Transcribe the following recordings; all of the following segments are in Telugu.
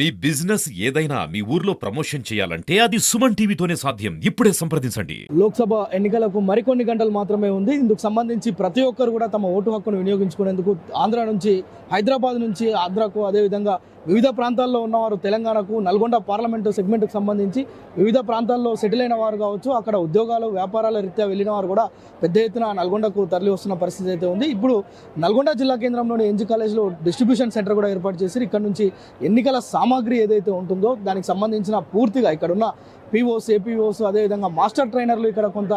మీ బిజినెస్ ఏదైనా మీ ఊర్లో ప్రమోషన్ చేయాలంటే అది సుమన్ టీవీతోనే సాధ్యం. ఇప్పుడే సంప్రదించండి. లోక్సభ ఎన్నికలకు మరికొన్ని గంటలు మాత్రమే ఉంది. ఇందుకు సంబంధించి ప్రతి ఒక్కరు కూడా తమ ఓటు హక్కును వినియోగించుకునేందుకు ఆంధ్ర నుంచి హైదరాబాద్ నుంచి ఆంధ్రాకు అదేవిధంగా వివిధ ప్రాంతాల్లో ఉన్నవారు తెలంగాణకు నల్గొండ పార్లమెంటు సెగ్మెంట్కి సంబంధించి వివిధ ప్రాంతాల్లో సెటిల్ అయిన వారు కావచ్చు అక్కడ ఉద్యోగాలు వ్యాపారాల రీత్యా వెళ్ళిన వారు కూడా పెద్ద ఎత్తున నల్గొండకు తరలి వస్తున్న పరిస్థితి అయితే ఉంది. ఇప్పుడు నల్గొండ జిల్లా కేంద్రంలోని ఎన్జీ కాలేజ్లో డిస్ట్రిబ్యూషన్ సెంటర్ కూడా ఏర్పాటు చేసి ఇక్కడ నుంచి ఎన్నికల సామాగ్రి ఏదైతే ఉంటుందో దానికి సంబంధించిన పూర్తిగా ఇక్కడున్న పీఓస్ ఏపీఓస్ అదేవిధంగా మాస్టర్ ట్రైనర్లు ఇక్కడ కొంత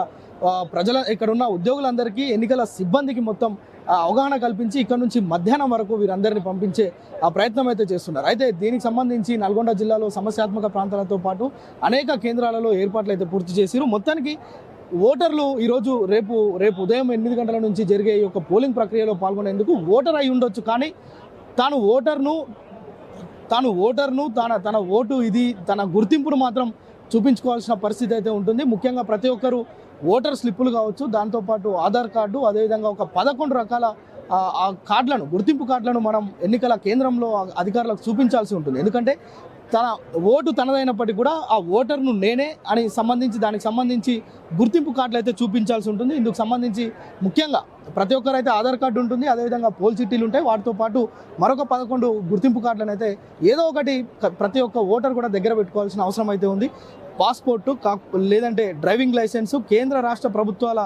ప్రజల ఇక్కడ ఉన్న ఉద్యోగులందరికీ ఎన్నికల సిబ్బందికి మొత్తం అవగాహన కల్పించి ఇక్కడ నుంచి మధ్యాహ్నం వరకు వీరందరినీ పంపించే ఆ ప్రయత్నం అయితే చేస్తున్నారు. అయితే దీనికి సంబంధించి నల్గొండ జిల్లాలో సమస్యాత్మక ప్రాంతాలతో పాటు అనేక కేంద్రాలలో ఏర్పాట్లు అయితే పూర్తి చేసిరు. మొత్తానికి ఓటర్లు ఈరోజు రేపు రేపు ఉదయం ఎనిమిది గంటల నుంచి జరిగే ఈ యొక్క పోలింగ్ ప్రక్రియలో పాల్గొనేందుకు ఓటర్ అయి ఉండొచ్చు. కానీ తాను ఓటర్ను తాను ఓటర్ను తన తన ఓటు ఇది తన గుర్తింపును మాత్రం చూపించుకోవాల్సిన పరిస్థితి అయితే ఉంటుంది. ముఖ్యంగా ప్రతి ఒక్కరు ఓటర్ స్లిప్పులు కావచ్చు దాంతోపాటు ఆధార్ కార్డు అదేవిధంగా ఒక పదకొండు రకాల ఆ, కార్డులను గుర్తింపు కార్డులను మనం ఎన్నికల కేంద్రంలో అధికారులకు చూపించాల్సి ఉంటుంది. ఎందుకంటే తన ఓటు తనదైనప్పటికీ కూడా ఆ ఓటర్ను నేనే అని సంబంధించి దానికి సంబంధించి గుర్తింపు కార్డులు అయితే చూపించాల్సి ఉంటుంది. ఇందుకు సంబంధించి ముఖ్యంగా ప్రతి ఒక్కరైతే ఆధార్ కార్డు ఉంటుంది. అదేవిధంగా పోల్ చిట్టీలు ఉంటాయి. వాటితో పాటు మరొక పదకొండు గుర్తింపు కార్డులను అయితే ఏదో ఒకటి ప్రతి ఒక్క ఓటర్ కూడా దగ్గర పెట్టుకోవాల్సిన అవసరం అయితే ఉంది. పాస్పోర్టు కా లేదంటే డ్రైవింగ్ లైసెన్సు కేంద్ర రాష్ట్ర ప్రభుత్వాల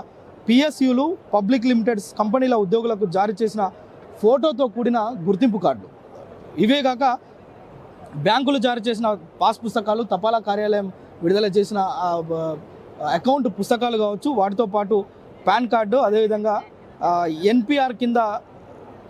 పిఎస్యులు పబ్లిక్ లిమిటెడ్స్ కంపెనీల ఉద్యోగులకు జారీ చేసిన ఫోటోతో కూడిన గుర్తింపు కార్డు. ఇవే కాక బ్యాంకులు జారీ చేసిన పాస్ పుస్తకాలు తపాలా కార్యాలయం విడుదల చేసిన అకౌంట్ పుస్తకాలు కావచ్చు వాటితో పాటు పాన్ కార్డు అదేవిధంగా ఎన్పిఆర్ కింద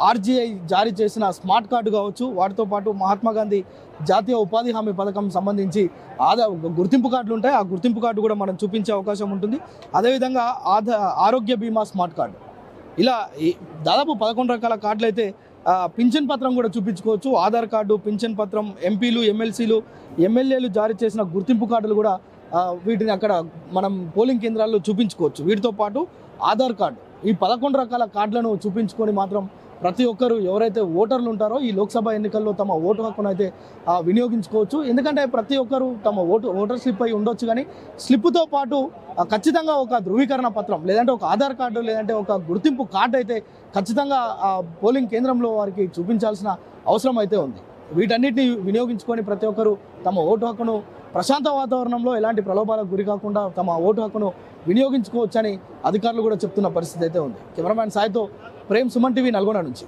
ఆర్జీఐ జారీ చేసిన స్మార్ట్ కార్డు కావచ్చు వాటితో పాటు మహాత్మా గాంధీ జాతీయ ఉపాధి హామీ పథకం సంబంధించి ఆదా గుర్తింపు కార్డులు ఉంటాయి ఆ గుర్తింపు కార్డు కూడా మనం చూపించే అవకాశం ఉంటుంది. అదేవిధంగా ఆధా ఆరోగ్య బీమా స్మార్ట్ కార్డు. ఇలా ఈ- దాదాపు పదకొండు రకాల కార్డులు అయితే పింఛన్ పత్రం కూడా చూపించుకోవచ్చు. ఆధార్ కార్డు పింఛన్ పత్రం ఎంపీలు ఎమ్మెల్సీలు ఎమ్మెల్యేలు జారీ చేసిన గుర్తింపు కార్డులు కూడా వీటిని అక్కడ మనం పోలింగ్ కేంద్రాల్లో చూపించుకోవచ్చు. వీటితో పాటు ఆధార్ కార్డు. ఈ పదకొండు రకాల కార్డులను చూపించుకొని మాత్రం ప్రతి ఒక్కరు ఎవరైతే ఓటర్లు ఉంటారో ఈ లోక్సభ ఎన్నికల్లో తమ ఓటు హక్కును అయితే వినియోగించుకోవచ్చు. ఎందుకంటే ప్రతి ఒక్కరు తమ ఓటు ఓటర్ స్లిప్ అయి ఉండొచ్చు కానీ స్లిప్తో పాటు ఖచ్చితంగా ఒక ధృవీకరణ పత్రం లేదంటే ఒక ఆధార్ కార్డు లేదంటే ఒక గుర్తింపు కార్డు అయితే ఖచ్చితంగా ఆ పోలింగ్ కేంద్రంలో వారికి చూపించాల్సిన అవసరం అయితే ఉంది. వీటన్నిటిని వినియోగించుకొని ప్రతి ఒక్కరు తమ ఓటు హక్కును ప్రశాంత వాతావరణంలో ఎలాంటి ప్రలోభాలకు గురి కాకుండా తమ ఓటు హక్కును వినియోగించుకోవచ్చని అధికారులు కూడా చెప్తున్న పరిస్థితి అయితే ఉంది. కెమెరామ్యాన్ సాయితో ప్రేమ్ సుమన్ టీవీ నల్గొండ నుంచి.